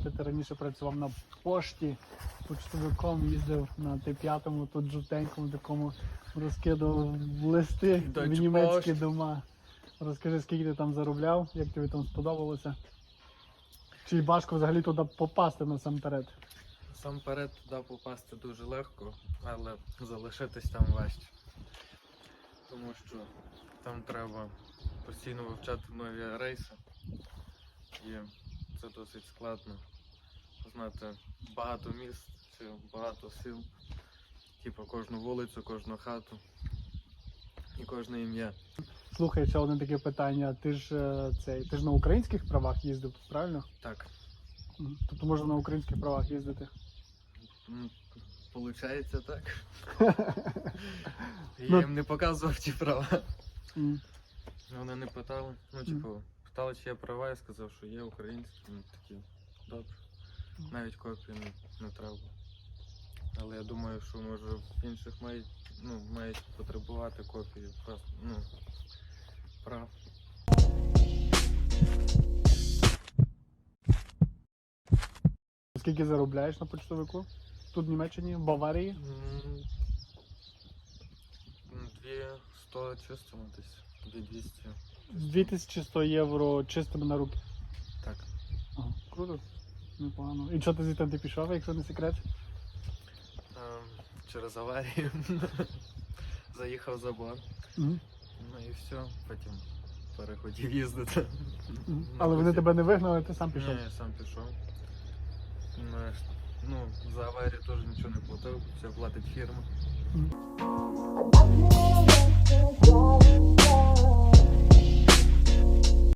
сказати, ти раніше працював на пошті, почтовиком їздив на Т5, тут жовтенькому такому розкидав листи в німецькі Post. дома. Розкажи, скільки ти там заробляв, як тобі там сподобалося? Чи важко взагалі туди попасти насамперед? Сам перед туди попасти дуже легко, але залишитись там важче. Тому що там треба постійно вивчати нові рейси. І це досить складно. Знати багато міст багато сіл. Типу кожну вулицю, кожну хату і кожне ім'я. Слухай, ще одне таке питання. Ти ж е, цей, ти ж на українських правах їздив, правильно? Так, Тобто можна на українських правах їздити. получається так. Я Ну. їм не показував ті права. Вони не питали. Ну, типу, питали, чи є права, я сказав, що є українські. Ну, такі, добре. Навіть копії не, не треба. Але я думаю, що може в інших мають, ну, мають потребувати копії просто, ну, прав. Скільки заробляєш на почтовику? Тут в Німеччині, в Баварії? М, м, Дві сто чисто ну, десь. Дві двісті. 2100 євро чистими на руки. Так. Ага, круто. Непогано. І що ти звідти ти пішов, якщо не секрет? Ем, через аварію заїхав за борт. Мгм. Ну і все, потім переходив їздити. Мгм. Але вони тебе не вигнали, ти сам пішов. Ні, я сам пішов. Ж- Ну, за аварію теж нічого не платив, все платить фірма. You.